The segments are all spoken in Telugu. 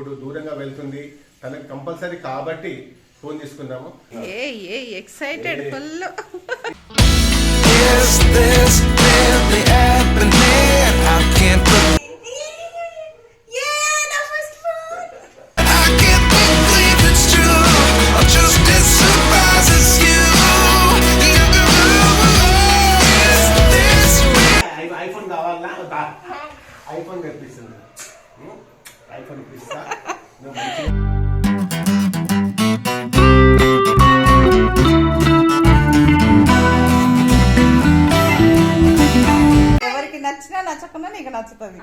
ఇప్పుడు దూరంగా వెళ్తుంది తనకి కంపల్సరీ కాబట్టి ఫోన్ తీసుకుందాము ఎక్సైటెడ్ ఐఫోన్ కనిపిస్తుంది మంచిగా ఎవరికి నచ్చినా నచ్చకుండా నీకు నచ్చుతుంది.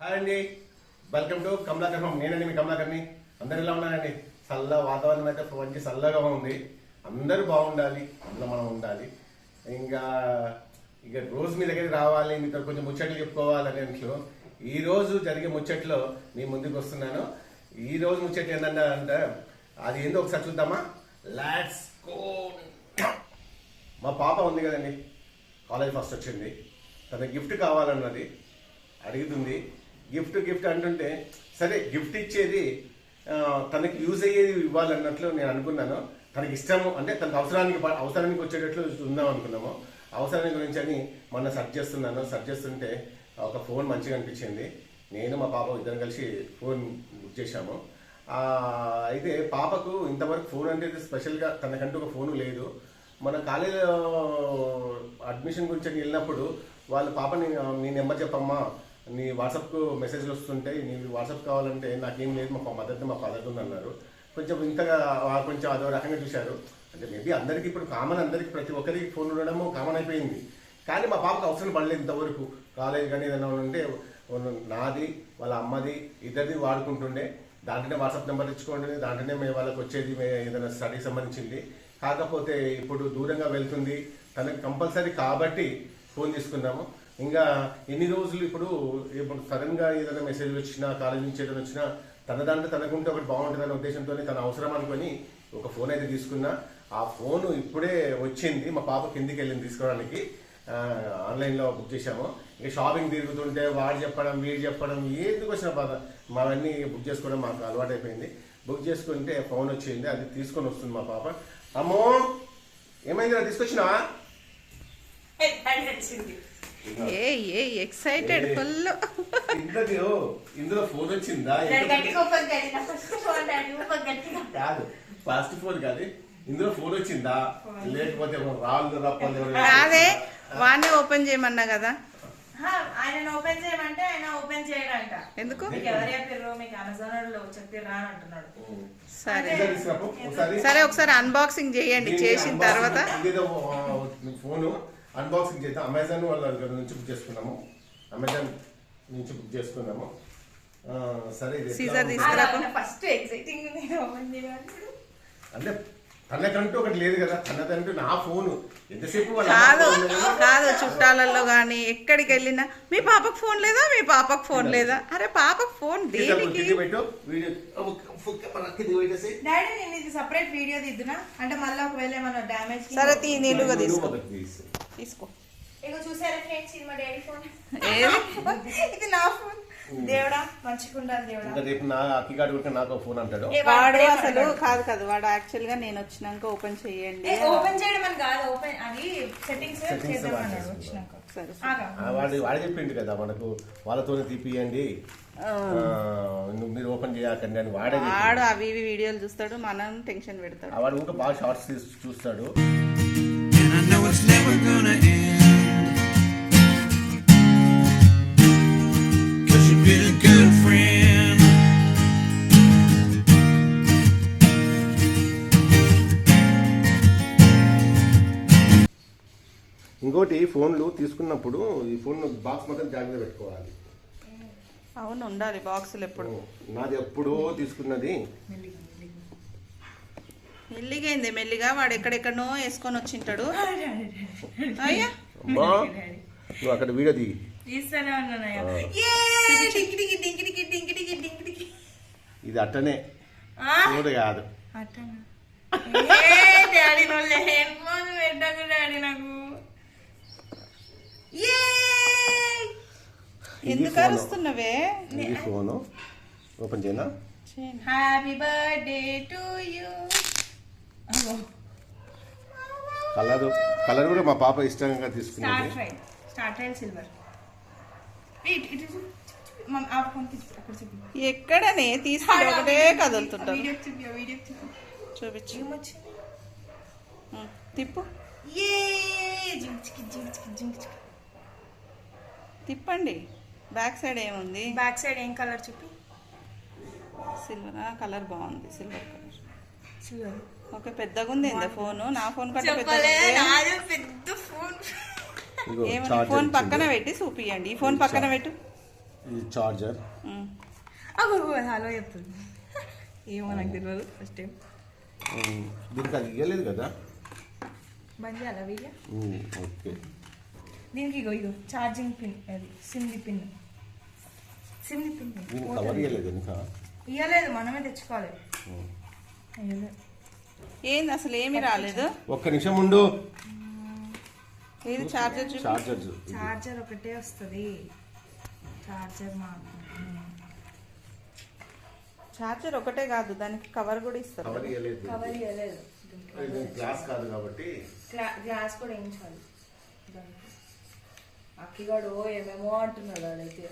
హాయ్ అండి. వెల్కమ్ టు కమలాకర్ హోమ్ నేనండి మీ కమలాకర్ని అందరు ఎలా ఉన్నారండి? చల్ల వాతావరణం అయితే మంచి చల్లగా ఉంది. అందరూ బాగుండాలి. అందులో మనం ఉండాలి. ఇంకా ఇక రోజు మీ దగ్గరికి రావాలి. మీతో కొంచెం ముచ్చట్లు చెప్పుకోవాలని ఇంట్లో ఈ రోజు జరిగే ముచ్చట్లో మీ ముందుకు వస్తున్నాను. ఈ రోజు ముచ్చట్లు ఏంటంటే అంటే అది ఏందో ఒకసారి చూద్దామా? లాట్స్ కో మా పాప ఉంది కదండి. కాలేజ్ ఫస్ట్ వచ్చింది. తన గిఫ్ట్ కావాలన్నది అడుగుతుంది. గిఫ్ట్ గిఫ్ట్ అంటుంటే సరే గిఫ్ట్ ఇచ్చేది తనకి యూజ్ అయ్యేది ఇవ్వాలన్నట్లు నేను అనుకున్నాను. తనకి ఇష్టము అంటే తనకు అవసరానికి అవసరానికి వచ్చేటట్లు ఉందాం అనుకున్నాము. అవసరానికి గురించి అని మొన్న సెర్చ్ చేస్తున్నాను. సెర్చ్ చేస్తుంటే ఒక ఫోన్ మంచిగా అనిపించింది. నేను మా పాప ఇద్దరం కలిసి ఫోన్ బుక్ చేశాము. అయితే పాపకు ఇంతవరకు ఫోన్ అంటే స్పెషల్గా తనకంటూ ఒక ఫోను లేదు. మన కాలేజ్ అడ్మిషన్ గురించి అని వెళ్ళినప్పుడు వాళ్ళ పాపని నీ నెంబర్ చెప్పమ్మా నీ వాట్సాప్కు మెసేజ్లు వస్తుంటాయి నీ వాట్సాప్ కావాలంటే నాకేం లేదు మా మదర్ది మా ఫాదర్ ఉంది అన్నారు. కొంచెం ఇంతగా కొంచెం అదో రకంగా చూశారు. అంటే మేబీ అందరికీ ఇప్పుడు కామన్ అందరికీ ప్రతి ఒక్కరికి ఫోన్ ఉండడము కామన్ అయిపోయింది. కానీ మా పాపకు అవసరం పడలేదు ఇంతవరకు. కాలేజ్ కానీ ఏదైనా ఉంటే నాది వాళ్ళ అమ్మది ఇద్దరిది వాడుకుంటుండే. దాంట్లోనే వాట్సాప్ నెంబర్ ఇచ్చుకోండి దాంట్లోనే మేము వాళ్ళకి వచ్చేది ఏదైనా స్టడీకి సంబంధించింది. కాకపోతే ఇప్పుడు దూరంగా వెళ్తుంది. తనకు కంపల్సరీ కాబట్టి ఫోన్ తీసుకున్నాము. ఇంకా ఎన్ని రోజులు ఇప్పుడు ఇప్పుడు సడన్గా ఏదైనా మెసేజ్ వచ్చినా కాలేజ్ నుంచి ఏదైనా వచ్చినా తన దాంట్లో తనకుంటే ఒకటి బాగుంటుందనే ఉద్దేశంతో తన అవసరం అనుకొని ఒక ఫోన్ అయితే తీసుకున్నా. ఆ ఫోన్ ఇప్పుడే వచ్చింది. మా పాప కిందికి వెళ్ళింది తీసుకోవడానికి. ఆన్లైన్లో బుక్ చేశాము. ఇంకా షాపింగ్ తిరుగుతుంటే వాడు చెప్పడం వీడు చెప్పడం ఎందుకు వచ్చిన బాధ. మావన్నీ బుక్ చేసుకోవడం మాకు అలవాటు అయిపోయింది బుక్ చేసుకుంటే ఫోన్ వచ్చింది. అది తీసుకొని వస్తుంది మా పాప. అమ్మో! ఏమైందిరా? తీసుకొచ్చినా ఏ ఏ ఎక్సైటెడ్ ఫుల్ ఇందులో ఇందులో ఫోన్ వచ్చిందా కాదు ఫాస్ట్ ఫోన్ కాదు. ఇందులో ఫోన్ వచ్చిందా? లేకపోతే రాళ్ళు రప్పలు వాడిని ఓపెన్ చేయమన్నా కదా. ఆయన ఓపెన్ చేయమంటే ఆయన ఓపెన్ చేయడంట. ఎందుకు? మీకు ఎవరు చెప్పారు మీకు అమెజాన్లో అంటున్నాడు. సరే. సరే ఒకసారి అన్బాక్సింగ్ చేయండి. చేసిన తర్వాత. ఫోన్ అన్బాక్సింగ్ చేద్దాం. అమెజాన్ వాళ్ళ దగ్గర నుంచి బుక్ చేసుకున్నాము. అమెజాన్ నుంచి బుక్ చేసుకున్నాము. ఆ, సరే. ఫస్ట్ ఎక్సైటింగ్ అంటే. తనకంటూ ఒకటి లేదు కదా. తనకంటూ నా ఫోన్. ఎంతసేపు వాళ్ళ కాదు? కాదు చుట్టాలలో కానీ ఎక్కడికి వెళ్ళినా. మీ పాపకు ఫోన్ లేదా? మీ పాపకు ఫోన్ లేదా. అరే పాపకు ఫోన్ దేనికి? సపరేట్ వీడియో దిద్దునా? అంటే మళ్ళీ ఒకవేళ ఏమైనా డ్యామేజ్ సరే తీ నువ్వు తీసుకో. తీసుకో. ఇక చూసారా ఫ్రెండ్స్ ఇది మా డాడీ ఫోన్. ఇది నా ఫోన్. దేవుడా మంచిగుండాలి దేవుడా. ఇంకా రేపు నా అక్కిగాడు ఉంటే నాకు ఫోన్ అంటాడు. వాడు అసలు కాదు కాదు వాడు యాక్చువల్గా నేను వచ్చినాక ఓపెన్ చేయండి ఓపెన్ చేయడం అని కాదు ఓపెన్ అది సెట్టింగ్స్ చేద్దాం అన్నాడు. వచ్చినాక. సరే వాడు వాడు చెప్పిండు కదా మనకు వాళ్ళతోనే తీపియండి. మీరు ఓపెన్ చేయకండి అని వాడే. వాడు అవి ఇవి వీడియోలు చూస్తాడు మనం టెన్షన్ పెడతాడు. వాడు ఇంకా బాగా షార్ట్స్ చూస్తాడు. It's never gonna end. Cause you've been a good friend. ఇంకోటి ఫోన్లు తీసుకున్నప్పుడు ఈ ఫోన్ బాక్స్ మాత్రం జాగ్రత్త పెట్టుకోవాలి అవును ఉండాలి బాక్సులు ఎప్పుడు నాది ఎప్పుడో తీసుకున్నది మెల్లిగైంది మెల్లిగా వాడు ఎక్కడెక్కడనో వేసుకొని వచ్చింటాడు అయ్యా. నువ్వు అక్కడ వీడియో దిగి. ఇది అట్టనే? చూడు కాదు. ఎందుకు ఫోను. అరుస్తున్నవే? ఇది ఫోను. ఓపెన్ చేయనా. Happy birthday to you colour colour కూడా మా పాప ఇష్టంగా ట్రైల్ స్టార్ ట్రైల్ సిల్వర్. ఎక్కడనే తీసుకుంటే ఒకటే కదులుతుంటారు వీడియో చూపి ఆ వీడియో చూపి చూపించు. తిప్పు. తిప్పండి. బ్యాక్ సైడ్ ఏముంది? బ్యాక్ సైడ్ ఏం కలర్ చూపి సిల్వర్ కలర్ బాగుంది. Silver colour. సిల్వర్. ఓకే పెద్దగా ఉంది ఫోన్? నా ఫోన్ కంటే పెద్ద ఫోన్. ఇదిగో ఏమని చార్జర్ ఫోన్. పక్కన పెట్టి చూపియండి. ఈ ఫోన్ పక్కన పెట్టు. ఇది చార్జర్ హలో చెప్తుంది. ఏమో నాకు తెలియదు ఫస్ట్ టైం దీనికి అది ఇవ్వలేదు కదా? బంద్ చేయాలా ఓకే. దీనికి ఇగో ఇగో ఛార్జింగ్ పిన్ అది సిమ్ది పిన్ సిమ్ది పిన్ ఇవ్వలేదు మనమే తెచ్చుకోవాలి. ఉమ్. ఏంది? అసలు ఏమి రాలేదు. ఒక్క నిమిషం ఉండు. ఏది? చార్జర్ చార్జర్ చార్జర్ ఒకటే వస్తుంది. చార్జర్ చార్జర్ ఒకటే కాదు దానికి కవర్ కూడా ఇస్తారు. కవర్ ఇవ్వలేదు కవర్ ఇవ్వలేదు గ్లాస్ కాదు కాబట్టి. గ్లాస్ కూడా వేయించాలి. అక్కిగాడు ఏమేమో అంటున్నాడు వాడైతే.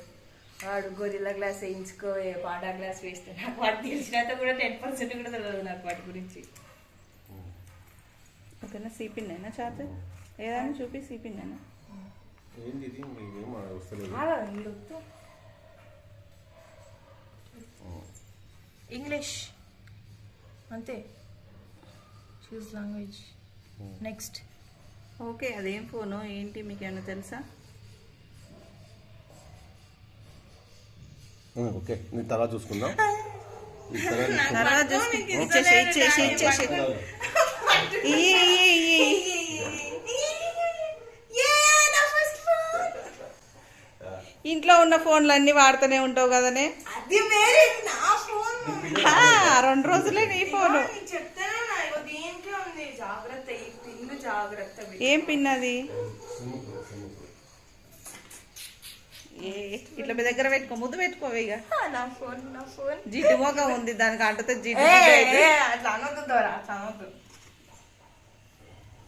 వాడు గొరిల్లా గ్లాస్ వేయించుకో పాటా గ్లాస్ వేస్తే నాకు వాడు తెలిసినంత కూడా టెన్ పర్సెంట్ కూడా తెలియదు నాకు వాటి గురించి. ఓకేనా? సిపిన్ చార్జర్? ఏదైనా చూపి సిపిన్ ఏంది ఇది? మీకేం వస్తలేదు. ఇంగ్లీష్. అంతే. చూస్ లాంగ్వేజ్ నెక్స్ట్ ఓకే అదేం ఫోను? ఏంటి మీకు ఏమైనా తెలుసా ఓకే. నేను తర్వాత చూసుకుందాం. ఈ తర్వాత చూసుకుందాం. ఇచ్చేసి ఇచ్చేసి ఇచ్చేసి. ఇంట్లో ఉన్న ఫోన్లు అన్ని వాడుతూనే ఉంటావు కదనే? రెండు రోజులే నీ ఫోను. ఏం పిన్ అది? ఇట్లా మీ దగ్గర పెట్టుకో ముద్దు పెట్టుకోవే ఇక నా ఫోన్ నా ఫోన్. జిడ్డు మొగ ఉంది దానికి అంటుతే జిడ్డు ఏ, జిడ్డు అయితే. ఏ, అట్లా అనొద్దు దొర అట్లా అనొద్దు ఇది ఉండండి పిన్ను కానీ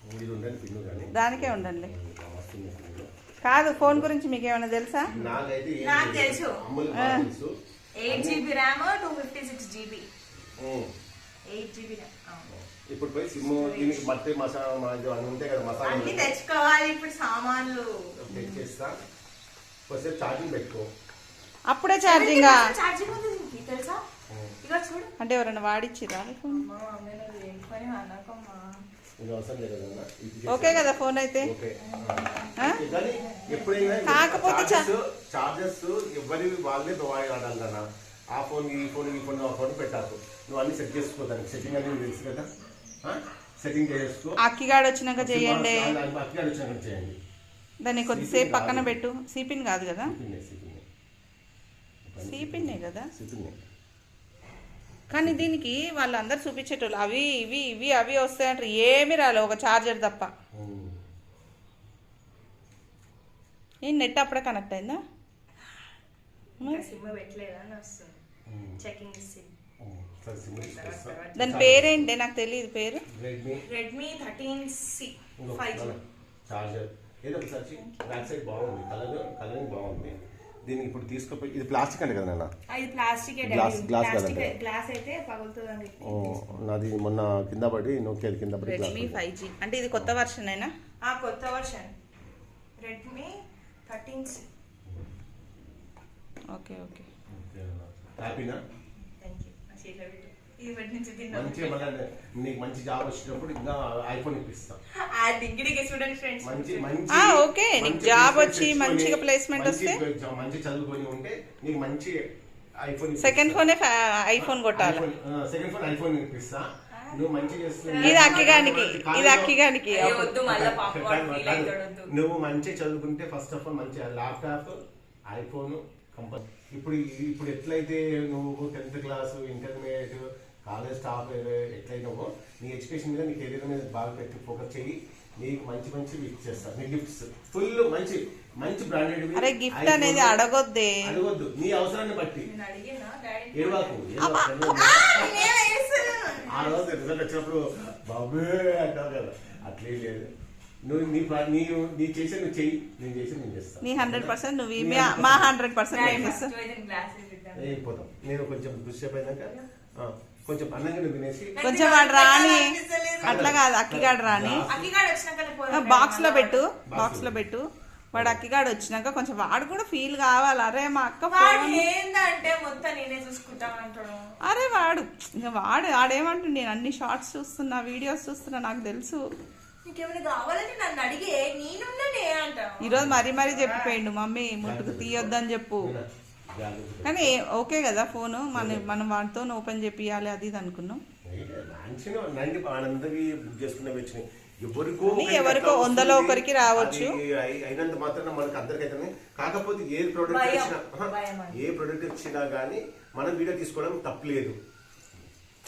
దానికే ఉండండి. కాదు ఫోన్ గురించి మీకు ఏమైనా తెలుసా నాకు. తెలుసు. Eight GB RAM two fifty six GB. Eight GB ఇప్పుడు పోయి సిమ్ దీనికి మట్టి మసాలా అన్నీ ఉంటాయి కదా మసాలా అన్ని తెచ్చుకోవాలి ఇప్పుడు సామాన్లు. తెచ్చేస్తా. కొంచెం ఛార్జింగ్ పెట్టుకో. అప్పుడే ఛార్జింగా ఛార్జింగ్ ఉంది దీనికి, తెలుసా? ఇక చూడు. అంటే ఎవరైనా వాడిచ్చిరా ఫోన్? అమ్మా, నువ్వు ఏం పని అనకమ్మా ఓకే కదా ఫోన్ అయితే. కాకపోతే చార్జెస్ ఎవరి వాళ్ళే ఆ ఫోన్ ఈ ఫోన్ ఈ ఫోన్ ఆ ఫోన్ పెట్టాకు. నువ్వు అన్ని సెట్ చేసుకో దానికి. సెట్టింగ్ అనేది తెలుసు కదా? సెట్టింగ్ చేసుకో. అక్కిగాడు వచ్చినాక చేయండి. అక్కడ వచ్చినాక చేయండి. దాన్ని కొద్దిసేపు పక్కన పెట్టు. సిపిన్ కాదు కదా. సిపిన్నే కదా. కానీ దీనికి వాళ్ళందరూ చూపించేటోళ్ళు అవి ఇవి ఇవి అవి వస్తాయంటారు. ఏమి రాలే ఒక చార్జర్ తప్ప. ఏం నెట్ అప్పుడే కనెక్ట్ అయిందా. దాని పేరేంటి? నాకు తెలియదు పేరు. Redmi thirteen C five G charger. ఏదో ఒకసారి చెయ్. బ్యాక్ సైడ్ బాగుంది. కలర్ కలరింగ్ బాగుంది. దీనికి ఇప్పుడు తీసుకుపోయి ఇది ప్లాస్టిక్ అంటే కదా నాన్న? ఇది ప్లాస్టిక్ Glass- glass ప్లాస్టిక్ కదండి. గ్లాస్ అయితే ఓ, నాది మొన్న కింద పడి నొక్కేది కింద పడి రెడ్మీ ఫైవ్ జీ అంటే ఇది కొత్త వర్షన్ అయినా ఆ కొత్త version Redmi thirteen C okay okay. హ్యాపీనా thank you నీకు మంచి జాబ్ వచ్చినప్పుడు ఇంకా ఐఫోన్ ఇప్పిస్తా మంచి మంచి ఆ, ఓకే. నీకు జాబ్ వచ్చి మంచిగా placement మంచి వస్తే? జా- మంచి చదువుకొని ఉంటే నీకు మంచి ఐఫోన్ సెకండ్ ఫోనే ఐఫోన్ కొట్టాలి సెకండ్ ఫోన్ ఐఫోన్ ఇప్పిస్తా నువ్వు. ఇది అక్కిగానికి, ఇది అక్కిగానికి. నువ్వు మంచి చదువుకుంటే ఫస్ట్ ఆఫ్ ఆల్ మంచి ల్యాప్టాప్ ఐఫోన్ కంపల్ ఇప్పుడు ఇప్పుడు ఎట్లయితే నువ్వు tenth class inter college staff ఎట్లయినావో నీ ఎడ్యుకేషన్ మీద నీ కెరీర్ మీద బాగా పెట్టి ఫోకస్ చేయి. నీకు మంచి మంచి ఇచ్చేస్తా నీ గిఫ్ట్స్ ఫుల్ మంచి మంచి బ్రాండెడ్ అరే గిఫ్ట్ అనేది అడగొద్దే. అడగొద్దు. నీ అవసరాన్ని బట్టి. నేను అడిగినా డాడీ ఏడవాకు. ఆ రోజు రిజల్ట్ వచ్చినప్పుడు బాబే అంటావు కదా. అట్లే లేదు. నువ్వు నీ నీ నీ చేసే నువ్వు చెయ్యి. నేను చేసి నేను చేస్తాను నీ హండ్రెడ్ పర్సెంట్ నువ్వు మా హండ్రెడ్ పర్సెంట్ నేను కొంచెం కృషి అయిపోయినాక కొంచెం తినేసి కొంచెం వాడు రాని. అట్లా కాదు అక్కిగాడు రాని. బాక్స్లో పెట్టు బాక్స్లో పెట్టు. వాడు అక్కిగాడు వచ్చినాక కొంచెం వాడు కూడా ఫీల్ కావాలి. అరే మా అక్క వాడు ఫోన్ ఏందంటే మొత్తం నేనే చూసుకుంటా అంటాడు అరే వాడు ఇంకా వాడు ఆడేమంటుంది నేను అన్ని షార్ట్స్ చూస్తున్నా వీడియోస్ చూస్తున్నా నాకు తెలుసు. ఈరోజు మరీ మరీ చెప్పిపోయిండు మమ్మీ ముట్టుకు తీయొద్దని చెప్పు. కానీ ఓకే కదా ఫోను మన మనం వాటితో ఓపెన్ చేపియాలి అది ఇది అనుకున్నాం ఎవరికో కానీ ఒకరికి ఎవరికో వందలో. ఒకరికి రావచ్చు. అయినంత మాత్రం మనకు అందరికి అయితే కాకపోతే ఏ ప్రోడక్ట్. ఇచ్చినా అని. ఏ ప్రోడక్ట్ ఇచ్చినా గానీ మనం వీడియో తీసుకోవడం తప్పలేదు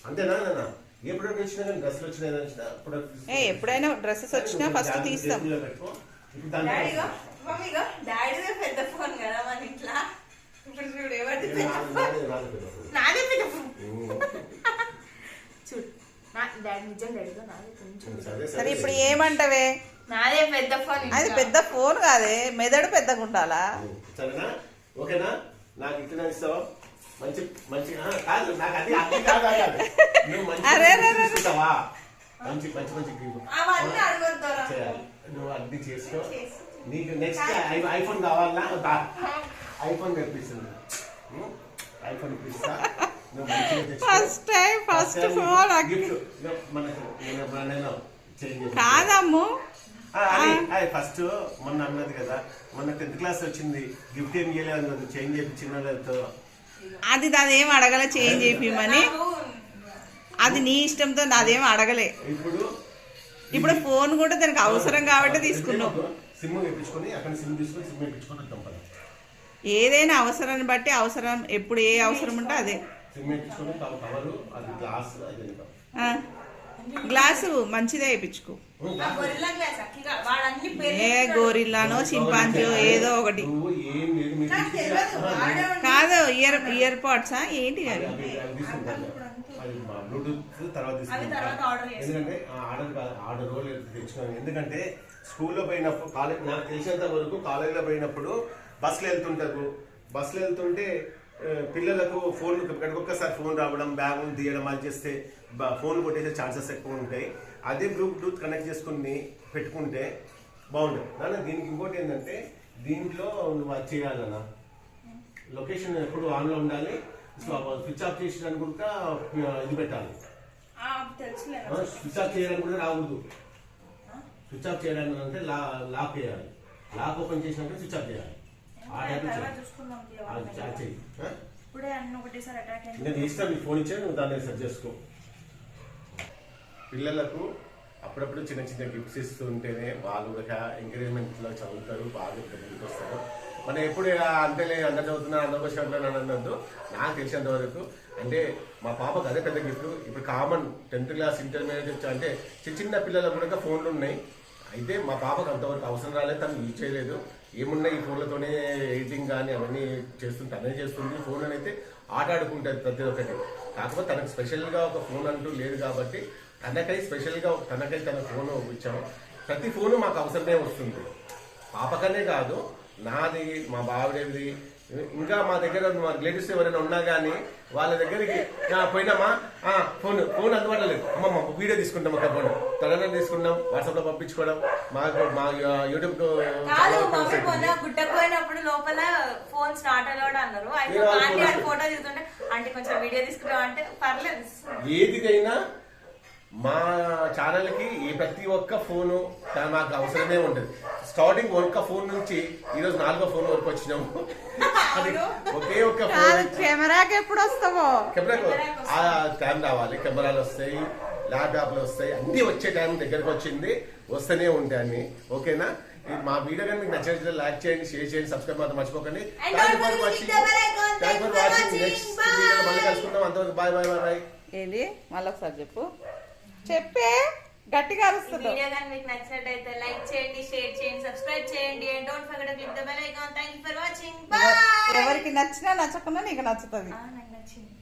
అంతేనా నాన్న? ఏ ప్రోడక్ట్ వచ్చినా కానీ డ్రెస్లు వచ్చినా వచ్చినా ప్రోడక్ట్ ఏ ఎప్పుడైనా డ్రెస్సెస్ వచ్చినా ఫస్ట్ తీస్తాం డాడీదే పెద్ద ఫోన్ కదా మన ఇంట్లో ఇప్పుడు చూడు ఎవరిది పెద్ద ఫోన్ నాదే పెద్ద ఫోన్ చూడు నా డాడీ నిజం డాడీగా నాదే కొంచెం సరే ఇప్పుడు ఏమంటావే? నాదే పెద్ద ఫోన్ అది. పెద్ద ఫోన్ కాదే మెదడు పెద్దగా ఉండాలా? సరేనా? ఓకేనా? నాకు ఇట్లా ఇస్తావా? మంచి మంచి ఆ, కాదు నాకు అది అన్ని కాదు కాదు. నువ్వు మంచి మంచి నువ్వు అన్ని చేసుకో. నీకు నెక్స్ట్ ఐఫోన్ కావాలా. ఐఫోన్ తెప్పిస్తుంది? ఐఫోన్ ఇప్పిస్తా. ఫస్ట్ టైం ఫస్ట్ ఫోన్ కాదమ్ము ఫస్ట్ మొన్న అన్నది కదా మొన్న టెన్త్ క్లాస్ వచ్చింది గిఫ్ట్ ఏం చేయలేదు అన్నది చేంజ్ చేయించిన అది అదేం అడగలే చేంజ్ చేపిమని నాకు అది నీ ఇష్టంతో నాదేం అడగలే. ఇప్పుడు ఇప్పుడు ఫోన్ కూడా దానికి అవసరం కాబట్టి తీసుకున్నాం. సిమ్ వేయించుకొని అక్కడ సిమ్ తీసుకొని సిమ్ వేయించుకొని వద్దాం పద ఏదైనా అవసరాన్ని బట్టి అవసరం ఎప్పుడు ఏ అవసరం ఉంటే అదే. కవరు అది గ్లాస్ అది మంచిదే వేయించుకో. ఏ. గోరిల్లానో చింపాంచో ఏదో ఒకటి. కాదు ఇయర్ ఇయర్ పాడ్సా? ఏంటి అది- బ్లూటూత్ తర్వాత. ఎందుకంటే ఆర్డర్ కాదు, ఆర్డర్ తెచ్చుకున్నాను. ఎందుకంటే స్కూల్లో పోయినప్పుడు కాలేజ్ నాకు తెలిసినంత వరకు కాలేజీలో పోయినప్పుడు బస్సులో వెళ్తుంటారు. బస్సులో వెళ్తుంటే పిల్లలకు ఫోన్ ఒక్కసారి ఫోన్ రావడం బ్యాగ్ తీయడం అది చేస్తే ఫోన్ కొట్టేసే ఛాన్సెస్ ఎక్కువ ఉంటాయి. అదే బ్లూటూత్ కనెక్ట్ చేసుకుని పెట్టుకుంటే బాగుంటుంది. నాన్న దీనికి ఇంకోటి ఏంటంటే దీంట్లో నువ్వు అది చేయాలన్నా లొకేషన్ ఎప్పుడు ఆన్లో ఉండాలి స్విచ్ ఆఫ్ చేసేదానికి కూడా ఇది పెట్టాలి. స్విచ్ ఆఫ్ చేయడానికి కూడా రాకూడదు. స్విచ్ ఆఫ్ చేయడానికి అంటే లా లాక్ చేయాలి. లాక్ ఓపెన్ చేసినాక స్విచ్ ఆఫ్ చేయాలి. నేను ఇస్తాను ఫోన్ ఇచ్చా నువ్వు దాన్ని సెట్ చేసుకో. పిల్లలకు అప్పుడప్పుడు చిన్న చిన్న గిఫ్ట్స్ ఇస్తూ ఉంటేనే వాళ్ళు కూడా ఎంకరేజ్మెంట్లో చదువుతారు బాగా దగ్గరికి వస్తారు. మనం ఎప్పుడు ఇలా అంతేలే అందరు చదువుతున్నారు అందరికి వచ్చినట్లు అని అనొద్దు నాకు తెలిసినంత వరకు అంటే మా పాపకు అదే పెద్ద గిఫ్ట్ ఇప్పుడు కామన్ టెన్త్ క్లాస్ ఇంటర్మీడియట్ అంటే చిన్న చిన్న పిల్లలకు కూడా ఫోన్లు ఉన్నాయి. అయితే మా పాపకు అంతవరకు అవసరం రాలేదు తను యూజ్ చేయలేదు. ఏమున్నా ఈ ఫోన్లతోనే ఎడిటింగ్ కానీ అవన్నీ చేస్తుంటే తనే చేస్తుంది. ఫోన్ అయితే ఆట ఆడుకుంటుంది ప్రతి ఒక్కటి. కాకపోతే తనకు స్పెషల్గా ఒక ఫోన్ అంటూ లేదు కాబట్టి తనకై స్పెషల్గా తనకై తన ఫోన్ ఇచ్చాము ప్రతి ఫోను మాకు అవసరమే వస్తుంది. పాపకనే కాదు నాది మా బావిడేది ఇంకా మా దగ్గర మా రిలేటివ్స్ ఎవరైనా ఉన్నా కానీ వాళ్ళ దగ్గరికి "ఆ, పోయినామా? ఆ, ఫోన్ ఫోన్ అందుబాటులో లేదు అమ్మమ్మ వీడియో తీసుకుంటాం ఒక ఫోన్. త్వరగా తీసుకున్నాం వాట్సాప్లో పంపించుకోవడం మాకు మా యూట్యూబ్ గుట్టకు లోపల ఫోన్ స్టార్ట్ అలవాడు అన్నారు. ఫోటో తీసుకుంటే ఆంటీ కొంచెం వీడియో అంటే పర్లేదు. ఏదికైనా మా ఛానల్కి ఈ ప్రతి ఒక్క ఫోను మాకు అవసరమే ఉంటుంది స్టార్టింగ్ ఒక్క ఫోన్ నుంచి ఈరోజు నాలుగో ఫోన్ వరకు వచ్చినాము. ఒకే ఒక్క ఫోన్. కెమెరాకి ఎప్పుడు వస్తావో కెమెరాకు ఆ టైం రావాలి. కెమెరాలు వస్తాయి ల్యాప్టాప్లు వస్తాయి అన్నీ వచ్చే టైం దగ్గరకు వచ్చింది. వస్తూనే ఉంటాయి అన్ని. ఓకేనా? ఈ మా వీడియో కానీ మీకు నచ్చినట్లయితే లైక్ చేయండి షేర్ చేయండి సబ్స్క్రైబ్ మాత్రం మర్చిపోకండి. Thank for watching. Thank for watching. Next. వీడియోలో మళ్ళీ కలుసుకుందాం. అంతవరకు బాయ్ బాయ్ బాయ్ బాయ్ ఏంది? మళ్ళీ ఒకసారి చెప్పు. చెప్పే. గట్టిగా అరుస్తుంది వీడియో కానీ మీకు నచ్చినట్టయితే లైక్ చేయండి షేర్ చేయండి సబ్స్క్రైబ్ చేయండి and don't forget click the bell icon. Thank you for watching bye ఎవరికి నచ్చినా నచ్చకున్నా నీకు నచ్చుతుంది. నాకు నచ్చింది.